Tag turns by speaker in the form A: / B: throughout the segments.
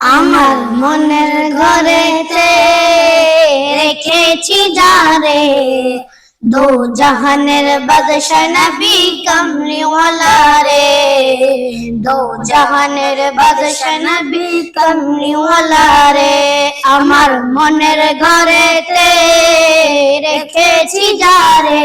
A: আমার মনের ঘরেতে রেখেছি যারে। দো জাহানের বাদশা নবী কমলিওয়ালা রে দো জাহানের বাদশা নবী কমলিওয়ালা রে আমার মনের ঘরেতে রেখেছি যারে।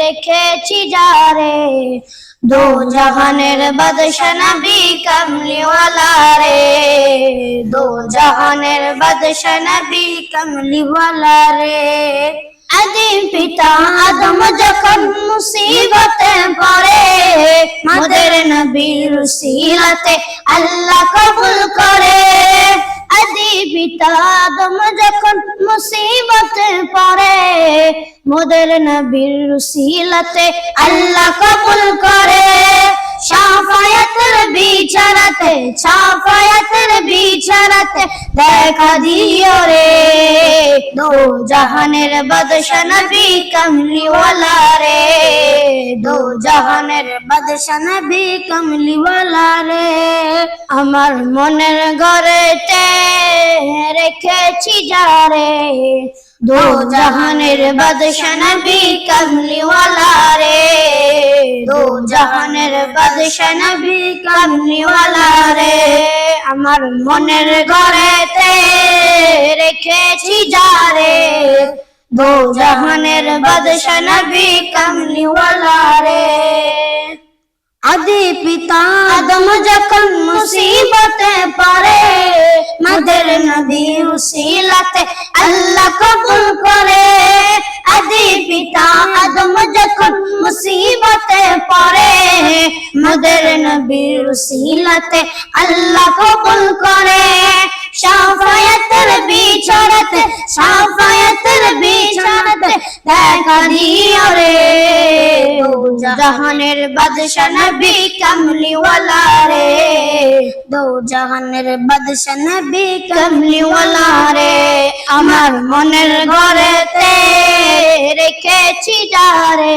A: রেখেছি যারে দো জাহানের বাদশা নবী কমলিওয়ালা রে। দো জাহানের বাদশা নবী কমলিওয়ালা রে। আদিম পিতা আদম যখন মুসিবতে পড়ে, মদের নবীর সিরাতে আল্লাহ কবুল করে। আদি পিতা আদম মুসিবতে পরে মোদের নবীর সিলাতে আল্লাহ কবুল করে। সাফায়াতের বিচারাতে সাফায়াতের বিচারাতে দেখা দিও রে। দো জাহানের বাদশা নবী কমলিওয়ালা রে। দো জাহানের বাদশা নবী কমলিওয়ালা রে। আমার মনের ঘরেতে রেখেছি যারে দো জাহানের বাদশা নবী কমলিওয়ালা রে। জাহানের বাদশা নবী কমলিওয়ালা রে। আমার মনের ঘরেতে রেখেছি যারে দো জাহানের বাদশা নবী কমলিওয়ালা রে। আদি পিতা আদম যখন মুসিবতে পড়ে, মদের নবী উসিলাতে আল্লাহ কবুল করে। মদের নবীর আল্লাহ কবুল করে। সাফায়াতের বিছানাতে সাফায়াতের বিছানাতে দেখা রে। জাহানের বাদশা নবী কমলিওয়ালা রে। দো জাহানের বাদশা নবী কমলিওয়ালা রে। আমার মনের ঘরেতে রেখেছি যারে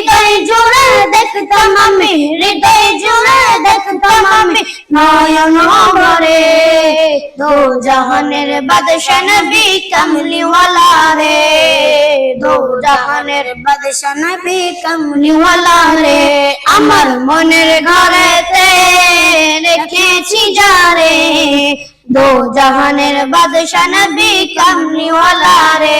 A: হৃদয় জুড়ে দেখতাম আমি, হৃদয় জুড়ে দেখতাম আমি নয়ন ভরে দো জাহানের কমলিওয়ালা রে। দো জাহানের বাদশা নবী কমলিওয়ালা রে। আমার মনের ঘরেতে রেখেছি যারে দো জাহানের বাদশা নবী কমলিওয়ালা রে।